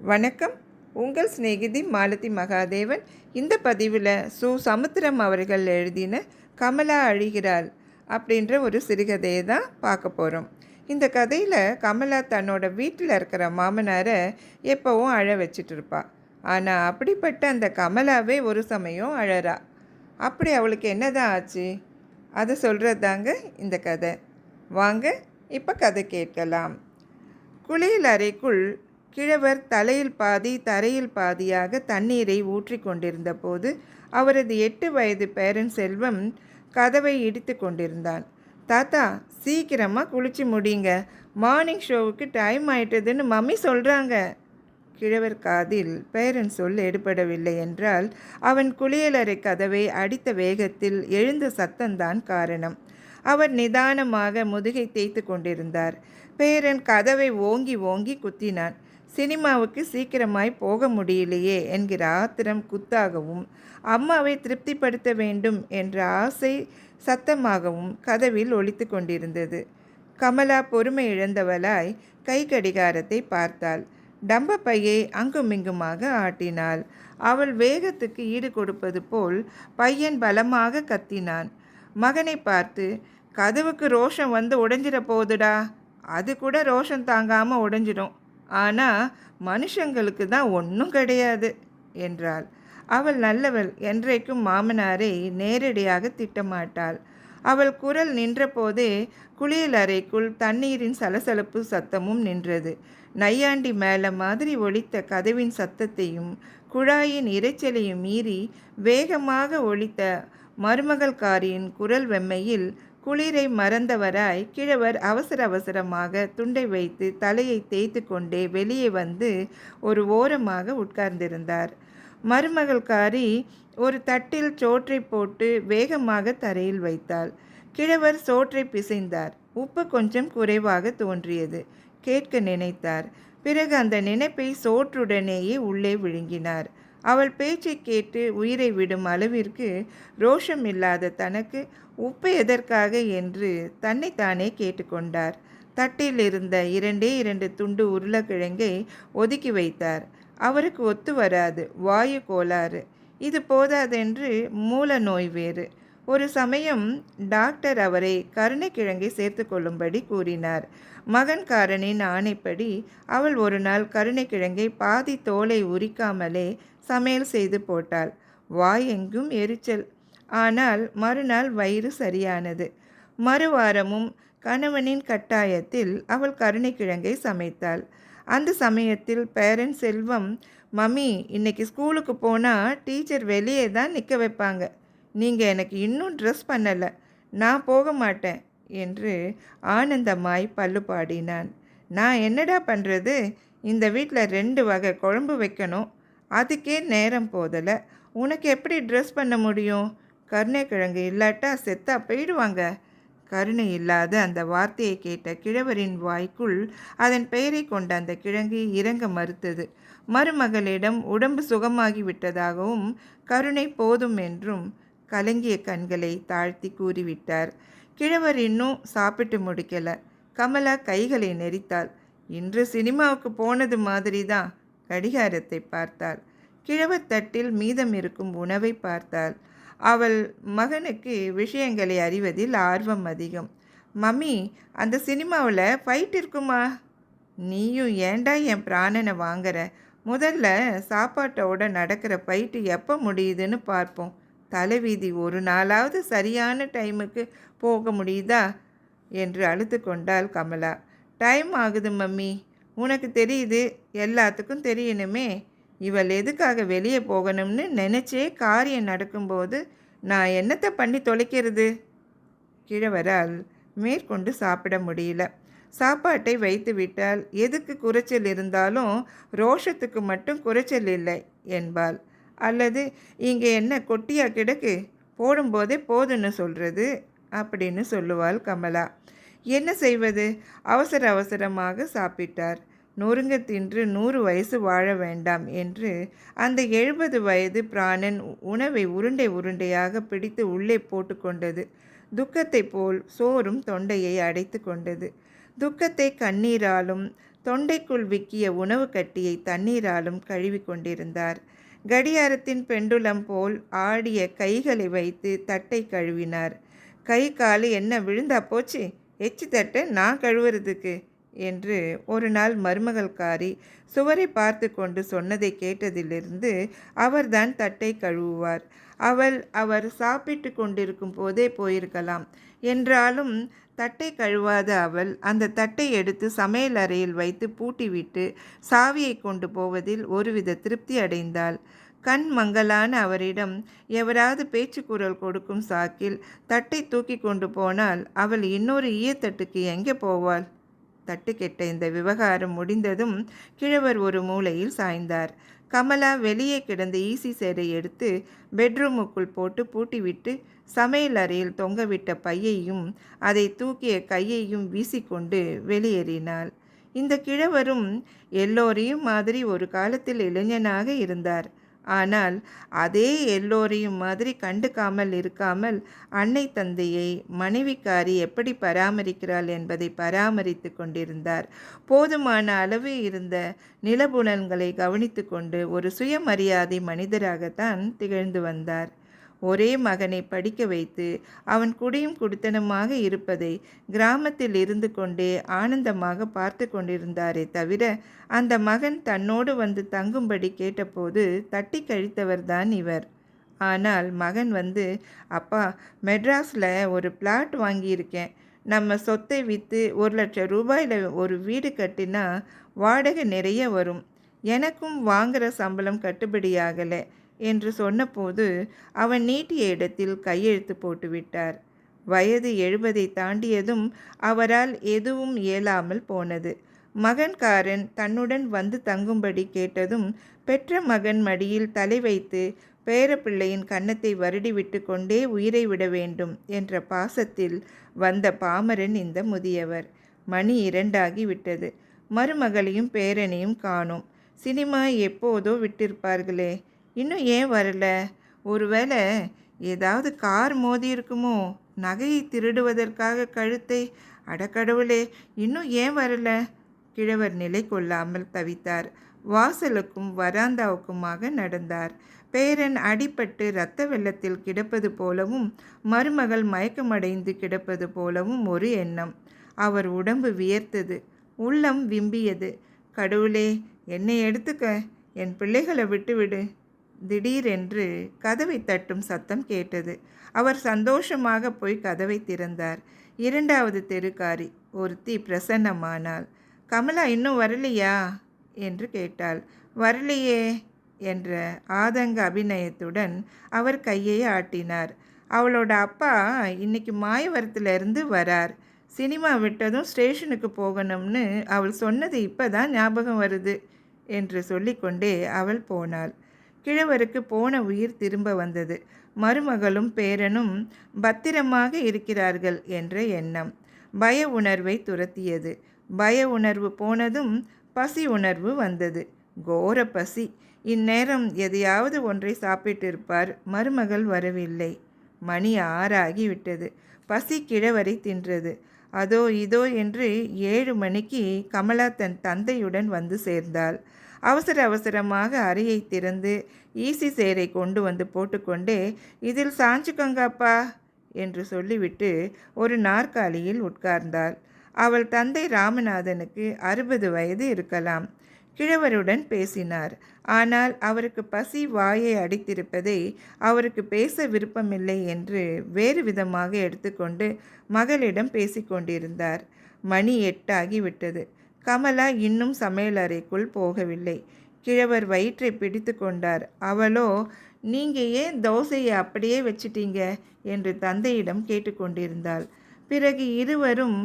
வணக்கம். உங்கள் சிநேகிதி மாலதி மகாதேவன். இந்த பதிவில் சு. சமுத்திரம் அவர்கள் எழுதின கமலா அழிகிறாள் அப்படின்ற ஒரு சிறுகதையை தான் பார்க்க போகிறோம் இந்த கதையில் கமலா தன்னோட வீட்டில் இருக்கிற மாமனாரை எப்போவும் அழ வச்சிட்டு ஆனால் அப்படிப்பட்ட அந்த கமலாவே ஒரு சமயம் அழறா. அப்படி அவளுக்கு என்னதான் ஆச்சு? அதை சொல்கிறது தாங்க இந்த கதை. வாங்க இப்போ கதை கேட்கலாம். குளியல் அறைக்குள் கிழவர் தலையில் பாதி தரையில் பாதியாக தண்ணீரை ஊற்றி கொண்டிருந்த போது அவரது எட்டு வயது பேரன் செல்வம் கதவை இடித்து கொண்டிருந்தான். தாத்தா சீக்கிரமாக குளிச்சு முடிங்க. மார்னிங் ஷோவுக்கு டைம் ஆயிட்டதுன்னு மம்மி சொல்கிறாங்க கிழவர் காதில் பேரன் சொல் எடுபடவில்லை என்றால் அவன் குளியலறை கதவை அடித்த வேகத்தில் எழுந்த சத்தம்தான் காரணம். அவர் நிதானமாக முதுகை தேய்த்து கொண்டிருந்தார். பேரன் கதவை ஓங்கி ஓங்கி குத்தினான். சினிமாவுக்கு சீக்கிரமாய் போக முடியலையே என்கிற ஆத்திரம் குத்தாகவும் அம்மாவை திருப்திப்படுத்த வேண்டும் என்ற ஆசை சத்தமாகவும் கதவில் ஒழித்து கொண்டிருந்தது. கமலா பொறுமை இழந்தவளாய் கை கடிகாரத்தை பார்த்தாள். டம்ப பையை அங்குமிங்குமாக ஆட்டினாள். அவள் வேகத்துக்கு ஈடு கொடுப்பது போல் பையன் பலமாக கத்தினான். மகனை பார்த்து கதவுக்கு ரோஷம் வந்து உடைஞ்சிட போகுதுடா அது கூட ரோஷம் தாங்காமல் உடைஞ்சிடும் ஆனால் மனுஷங்களுக்கு தான் ஒன்றும் கிடையாது என்றாள். அவள் நல்லவள் என்றைக்கும் மாமனாரை நேரடியாக திட்டமாட்டாள். அவள் குரல் நின்றபோதே குளியல் அறைக்குள் தண்ணீரின் சலசலப்பு சத்தமும் நின்றது. நையாண்டி மேலே மாதிரி ஒழித்த கதவின் சத்தத்தையும் குழாயின் இரைச்சலையும் மீறி வேகமாக ஒழித்த மருமகள்காரியின் குரல் வெம்மையில் குளிரை மறந்தவராய் கிழவர் அவசர அவசரமாக துண்டை வைத்து தலையை தேய்த்து கொண்டே வெளியே வந்து ஒரு ஓரமாக உட்கார்ந்திருந்தார். மருமகள்காரி ஒரு தட்டில் சோற்றை போட்டு வேகமாக தரையில் வைத்தாள். கிழவர் சோற்றை பிசைந்தார். உப்பு கொஞ்சம் குறைவாக தோன்றியது. கேட்க நினைத்தார். பிறகு அந்த நினைப்பை சோற்றுடனேயே உள்ளே விழுங்கினார். அவள் பேச்சை கேட்டு உயிரை விடும் அளவிற்கு ரோஷம் இல்லாத தனக்கு உப்பு எதற்காக என்று தன்னைத்தானே கேட்டுக்கொண்டார். தட்டில் இருந்த இரண்டே இரண்டு துண்டு உருளைக்கிழங்கை ஒதுக்கி வைத்தார். அவருக்கு ஒத்து வராது வாயு கோளாறு. இது போதாதென்று மூல நோய் வேறு. ஒரு சமயம் டாக்டர் அவரை கருணைக்கிழங்கை சேர்த்து கொள்ளும்படி கூறினார். மகன்காரனின் ஆணைப்படி அவள் ஒரு நாள் கருணைக்கிழங்கை பாதி தோலை உரிக்காமலே சமையல் செய்து போட்டாள். வாய் எங்கும் எரிச்சல். ஆனால் மறுநாள் வயிறு சரியானது. மறுவாரமும் கணவனின் கட்டாயத்தில் அவள் கருணைக்கிழங்கை சமைத்தாள். அந்த சமயத்தில் பேரன் செல்வம் மம்மி இன்னைக்கு ஸ்கூலுக்கு போனால் டீச்சர் வெளியே தான் நிற்க வைப்பாங்க. நீங்கள் எனக்கு இன்னும் ட்ரெஸ் பண்ணலை. நான் போக மாட்டேன் என்று ஆனந்தமாய் பல்லு பாடினான். நான் என்னடா பண்ணுறது இந்த வீட்டில் ரெண்டு வகை குழம்பு வைக்கணும். அதுக்கே நேரம் போதலை. உனக்கு எப்படி ட்ரெஸ் பண்ண முடியும்? கருணைக்கிழங்கு இல்லாட்டா செத்தா போயிடுவாங்க. கருணை இல்லாத அந்த வார்த்தையை கேட்ட கிழவரின் வாய்க்குள் அதன் பெயரை கொண்ட அந்த கிழங்கு இறங்க மறுத்தது. மருமகளிடம் உடம்பு சுகமாகி விட்டதாகவும் கருணை போதும் என்றும் கலங்கிய கண்களை தாழ்த்தி கூறிவிட்டார். கிழவர் இன்னும் சாப்பிட்டு முடிக்கல. கமலா கைகளை நெரித்தாள். இன்று சினிமாவுக்கு போனது மாதிரி தான் கடிகாரத்தை பார்த்தாள். கிழவத்தட்டில் மீதம் இருக்கும் உணவை பார்த்தாள். அவள் மகனுக்கு விஷயங்களை அறிவதில் ஆர்வம் அதிகம். மம்மி அந்த சினிமாவில் ஃபைட் இருக்குமா? நீயும் ஏண்டா என் பிராணனை வாங்குற? முதல்ல சாப்பாட்டோட நடக்கிற ஃபைட்டு எப்போ முடியுதுன்னு பார்ப்போம். தலைவீதி ஒரு நாளாவது சரியான டைமுக்கு போக முடியுதா? என்று அழுத்து கொண்டாள் கமலா. டைம் ஆகுது மம்மி. உனக்கு தெரியுது எல்லாத்துக்கும் தெரியணுமே. இவள் எதுக்காக வெளியே போகணும்னு நினச்சே காரியம் நடக்கும்போது நான் என்னத்தை பண்ணி தொலைக்கிறது? கிழவரால் மேற்கொண்டு சாப்பிட முடியல. சாப்பாட்டை வைத்து விட்டால் எதுக்கு குறைச்சல் இருந்தாலும் ரோஷத்துக்கு மட்டும் குறைச்சல் இல்லை என்பாள். அல்லது இங்கே என்ன கொட்டியா கிடக்கு? போடும்போதே போதுன்னு சொல்கிறது அப்படின்னு சொல்லுவாள் கமலா. என்ன செய்வது? அவசர அவசரமாக சாப்பிட்டார். நொறுங்க தின்று நூறு வயசு வாழ வேண்டாம் என்று அந்த எழுபது வயது பிராணன் உணவை உருண்டை உருண்டையாக பிடித்து உள்ளே போட்டுக்கொண்டது துக்கத்தை போல் சோறும் தொண்டையை அடைத்து கொண்டது. துக்கத்தை கண்ணீராலும் தொண்டைக்குள் விக்கிய உணவு கட்டியை தண்ணீராலும் கழுவி கொண்டிருந்தார். கடியாரத்தின் பெண்டுலம் போல் ஆடிய கைகளை வைத்து தட்டை கழுவினார். கை காலு என்ன விழுந்தா போச்சு? எச்சி தட்டை நான் கழுவுறதுக்கு. என்று ஒரு நாள் மருமகள்காரி சுவரை பார்த்து கொண்டு சொன்னதை கேட்டதிலிருந்து அவர்தான் தட்டை கழுவுவார். அவள் அவர் சாப்பிட்டு கொண்டிருக்கும் போதே போயிருக்கலாம் என்றாலும் தட்டை கழுவாத அவள் அந்த தட்டை எடுத்து சமையல் அறையில் வைத்து பூட்டிவிட்டு சாவியை கொண்டு போவதில் ஒருவித திருப்தி அடைந்தாள். கண் மங்கலான அவரிடம் எவராது பேச்சு குரல் கொடுக்கும் சாக்கில் தட்டை தூக்கி கொண்டு போனால் அவள் இன்னொரு ஈயத்தட்டுக்கு எங்கே போவாள்? தட்டுக்கெட்ட இந்த விவகாரம் முடிந்ததும் கிழவர் ஒரு மூலையில் சாய்ந்தார். கமலா வெளியே கிடந்த ஈசி சேரை எடுத்து பெட்ரூமுக்குள் போட்டு பூட்டிவிட்டு சமையல் அறையில் தொங்கவிட்ட பையையும் அதை தூக்கிய கையையும் வீசிக்கொண்டு வெளியேறினாள். இந்த கிழவரும் எல்லோரையும் மாதிரி ஒரு காலத்தில் இளைஞனாக இருந்தார். ஆனால் அதே எல்லோரையும் மாதிரி கண்டுக்காமல் இருக்காமல் அன்னை தந்தையை மனைவிக்காரி எப்படி பராமரிக்கிறாள் என்பதை பராமரித்து கொண்டிருந்தார். போதுமான அளவு இருந்த நிலபுலன்களை கவனித்து கொண்டு ஒரு சுயமரியாதை மனிதராகத்தான் திகழ்ந்து வந்தார். ஒரே மகனை படிக்க வைத்து அவன் குடியும் குடித்தனமாக இருப்பதை கிராமத்தில் இருந்து கொண்டே ஆனந்தமாக பார்த்து கொண்டிருந்தாரே தவிர அந்த மகன் தன்னோடு வந்து தங்கும்படி கேட்டபோது தட்டி கழித்தவர்தான் இவர். ஆனால் மகன் வந்து அப்பா மெட்ராஸில் ஒரு பிளாட் வாங்கியிருக்கேன். நம்ம சொத்தை விற்று ஒரு லட்சம் ரூபாயில் ஒரு வீடு கட்டினா வாடகை நிறைய வரும். எனக்கும் வாங்குகிற சம்பளம் கட்டுப்படியாகலை என்று சொன்னபோது அவன் நீட்டிய இடத்தில் கையெழுத்து போட்டுவிட்டார். வயது எழுபதை தாண்டியதும் அவரால் எதுவும் இயலாமல் போனது. மகன்காரன் தன்னுடன் வந்து தங்கும்படி கேட்டதும் பெற்ற மகன் மடியில் தலை வைத்து பேரப்பிள்ளையின் கன்னத்தை வருடிவிட்டு கொண்டே உயிரை விட வேண்டும் என்ற பாசத்தில் வந்த பாமரன் இந்த முதியவர். மணி இரண்டாகி விட்டது. மருமகளையும் பேரனையும் காணோம். சினிமா எப்போதோ விட்டிருப்பார்களே. இன்னும் ஏன் வரல? ஒருவேளை ஏதாவது கார் மோதி இருக்குமோ? நகையை திருடுவதற்காக கழுத்தை? அடக்கடவுளே இன்னும் ஏன் வரல? கிழவர் நிலை கொள்ளாமல் தவித்தார். வாசலுக்கும் வராந்தாவுக்குமாக நடந்தார். பேரன் அடிபட்டு இரத்த வெள்ளத்தில் கிடப்பது போலவும் மருமகள் மயக்கமடைந்து கிடப்பது போலவும் ஒரு எண்ணம். அவர் உடம்பு வியர்த்தது உள்ளம் விம்பியது. கடவுளே என்னை எடுத்துக்க? என் பிள்ளைகளை விட்டுவிடு. திடீரென்று கதவை தட்டும் சத்தம் கேட்டது. அவர் சந்தோஷமாக போய் கதவை திறந்தார். இரண்டாவது தெருக்காரி ஒருத்தி பிரசன்னமானாள். கமலா இன்னும் வரலையா? என்று கேட்டாள். வரலையே என்ற ஆதங்க அபிநயத்துடன் அவர் கையை ஆட்டினார். அவளோட அப்பா இன்னைக்கு மாயவரத்துலேருந்து வரார். சினிமா விட்டதும் ஸ்டேஷனுக்கு போகணும்னு அவள் சொன்னது இப்போ தான் ஞாபகம் வருது என்று சொல்லிக்கொண்டே அவள் போனாள். கிழவருக்கு போன உயிர் திரும்ப வந்தது. மருமகளும் பேரனும் பத்திரமாக இருக்கிறார்கள் என்ற எண்ணம். பய உணர்வை துரத்தியது. பய உணர்வு போனதும் பசி உணர்வு வந்தது. கோர பசி. இந்நேரம் எதையாவது ஒன்றை சாப்பிட்டிருப்பார். மருமகள் வரவில்லை. மணி ஆறாகிவிட்டது. பசி கிழவரை தின்றது. அதோ இதோ என்று ஏழு மணிக்கு கமலா தன் தந்தையுடன் வந்து சேர்ந்தாள். அவசர அவசரமாக அறையை திறந்து ஈசி சேரை கொண்டு வந்து போட்டுக்கொண்டே இதில் சாஞ்சுக்கோங்கப்பா என்று சொல்லிவிட்டு ஒரு நாற்காலியில் உட்கார்ந்தாள். அவள் தந்தை ராமநாதனுக்கு அறுபது வயது இருக்கலாம். கிழவருடன் பேசினார். ஆனால் அவருக்கு பசி வாயை அடித்திருப்பதை அவருக்கு பேச விருப்பமில்லை என்று வேறு விதமாக எடுத்துக்கொண்டு மகளிடம் பேசிக்கொண்டிருந்தார். மணி எட்டாகி விட்டது. கமலா இன்னும் சமையலறைக்குள் போகவில்லை. கிழவர் வயிற்றை பிடித்து கொண்டார். அவளோ நீங்கள் ஏன் தோசையை அப்படியே வச்சிட்டீங்க? என்று தந்தையிடம் கேட்டுக்கொண்டிருந்தாள் பிறகு இருவரும்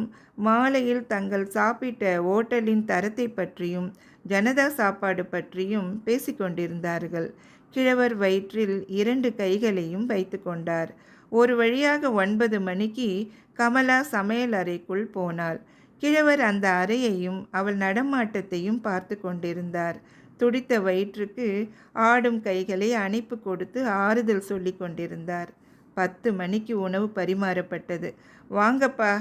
மாலையில் தங்கள் சாப்பிட்ட ஓட்டலின் தரத்தை பற்றியும் ஜனதா சாப்பாடு பற்றியும் பேசிக்கொண்டிருந்தார்கள் கிழவர் வயிற்றில் இரண்டு கைகளையும் வைத்து கொண்டார். ஒரு வழியாக ஒன்பது மணிக்கு கமலா சமையல் அறைக்குள் போனாள். கிழவர் அந்த அறையையும் அவள் நடமாட்டத்தையும் பார்த்து கொண்டிருந்தார். துடித்த வயிற்றுக்கு ஆடும் கைகளை அணைப்பு கொடுத்து ஆறுதல் சொல்லி கொண்டிருந்தார். பத்து மணிக்கு உணவு பரிமாறப்பட்டது. வாங்கப்பா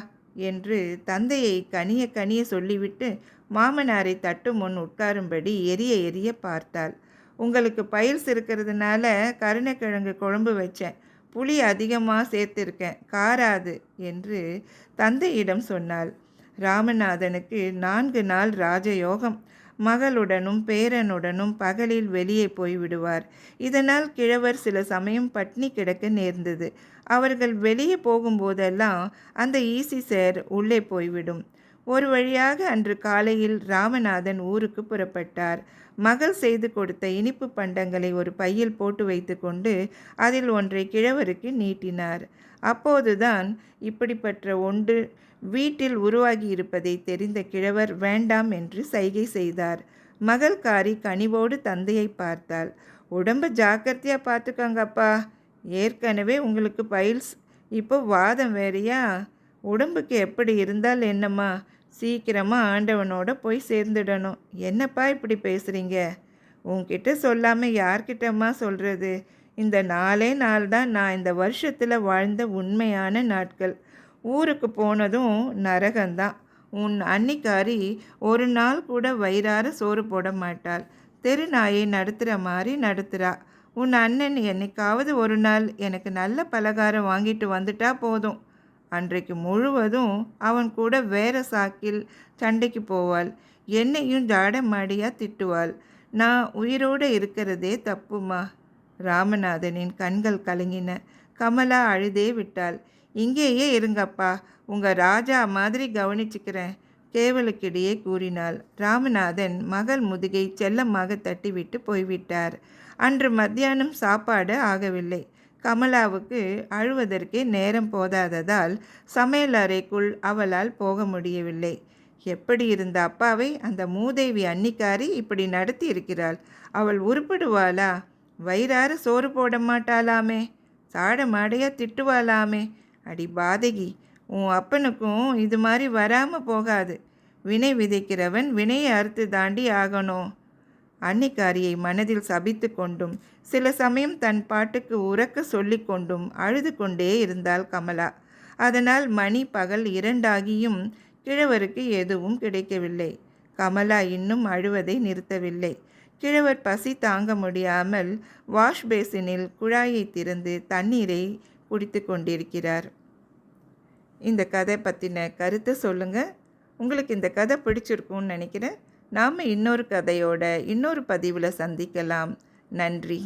என்று தந்தையை கனிய கனிய சொல்லிவிட்டு மாமனாரை தட்டு முன் உட்காரும்படி எரிய எரிய பார்த்தாள். உங்களுக்கு பயில்ஸ் இருக்கிறதுனால கருணைக்கிழங்கு குழம்பு வச்சேன். புளி அதிகமாக சேர்த்திருக்கேன். காராது என்று தந்தையிடம் சொன்னாள். ராமநாதனுக்கு நான்கு நாள் ராஜயோகம். மகளுடனும் பேரனுடனும் பகலில் வெளியே போய்விடுவார் இதனால் கிழவர் சில சமயம் பட்னி கிடக்க நேர்ந்தது. அவர்கள் வெளியே போகும்போதெல்லாம் அந்த ஈசி சேர் உள்ளே போய்விடும் ஒரு வழியாக அன்று காலையில் ராமநாதன் ஊருக்கு புறப்பட்டார். மகள் செய்து கொடுத்த இனிப்பு பண்டங்களை ஒரு பையில் போட்டு வைத்துக்கொண்டு அதில் ஒன்றை கிழவருக்கு நீட்டினார். அப்போதுதான் இப்படிப்பட்ட ஒன்று வீட்டில் உருவாகி இருப்பதை தெரிந்த கிழவர் வேண்டாம் என்று சைகை செய்தார். மகள்காரி கனிவோடு தந்தையை பார்த்தாள். உடம்ப ஜாக்கிரதையாக பார்த்துக்கோங்கப்பா. ஏற்கனவே உங்களுக்கு பைல்ஸ் இப்போ வாதம் வேறையா? உடம்புக்கு எப்படி இருந்தால் என்னம்மா? சீக்கிரமாக ஆண்டவனோட போய் சேர்ந்துடணும். என்னப்பா இப்படி பேசுகிறீங்க உன்கிட்ட சொல்லாமல் யார்கிட்டம்மா சொல்கிறது இந்த நாலே நாள் தான் நான் இந்த வருஷத்தில் வாழ்ந்த உண்மையான நாட்கள். ஊருக்கு போனதும் நரகந்தான் உன் அன்னிக்காரி ஒரு நாள் கூட வயிறார சோறு போட மாட்டாள். தெரு நாயை நடத்துகிற மாதிரி நடத்துகிறா உன் அண்ணன் என்னைக்காவது ஒரு நாள் எனக்கு நல்ல பலகாரம் வாங்கிட்டு வந்துட்டா போதும். அன்றைக்கு முழுவதும் அவன் கூட வேற சாக்கில் சண்டைக்கு போவாள். என்னையும் ஜாடமாடியாக திட்டுவாள். நான் உயிரோடு இருக்கிறதே தப்புமா? ராமநாதனின் கண்கள் கலங்கின. கமலா அழுதே விட்டாள். இங்கேயே இருங்கப்பா. உங்கள் ராஜா மாதிரி கவனிச்சுக்கிறேன் கேவலுக்கிடையே கூறினாள். ராமநாதன் மகள் முதுகை செல்லமாக தட்டிவிட்டு போய்விட்டார். அன்று மத்தியானம் சாப்பாடு ஆகவில்லை. கமலாவுக்கு அழுவதற்கே நேரம் போதாததால் சமையல் அறைக்குள் அவளால் போக முடியவில்லை. எப்படி இருந்த அப்பாவை அந்த மூதேவி அன்னிக்காரி இப்படி நடத்தி இருக்கிறாள் அவள் உருப்பிடுவாளா? வயிறார சோறு போட மாட்டாளாமே? சாட மாடையா திட்டுவாளாமே? அடி பாதகி உன் அப்பனுக்கும் இது மாதிரி வராமல் போகாது. வினை விதைக்கிறவன் வினையை அறுத்து தாண்டி ஆகணும். அன்னிக்காரியை மனதில் சபித்து கொண்டும் சில சமயம் தன் பாட்டுக்கு உறக்க சொல்லி கொண்டும் அழுது கொண்டே இருந்தாள் கமலா. அதனால் மணி பகல் இரண்டாகியும் கிழவருக்கு எதுவும் கிடைக்கவில்லை. கமலா இன்னும் அழுவதை நிறுத்தவில்லை. கிழவர் பசி தாங்க முடியாமல் வாஷ் பேசினில் குழாயை திறந்து தண்ணீரை குடித்து கொண்டிருக்கிறார். இந்த கதை பற்றின கருத்தை சொல்லுங்கள் உங்களுக்கு இந்த கதை பிடிச்சிருக்கும்னு நினைக்கிறேன். நாம் இன்னொரு கதையோட இன்னொரு பதிவில் சந்திக்கலாம். நன்றி.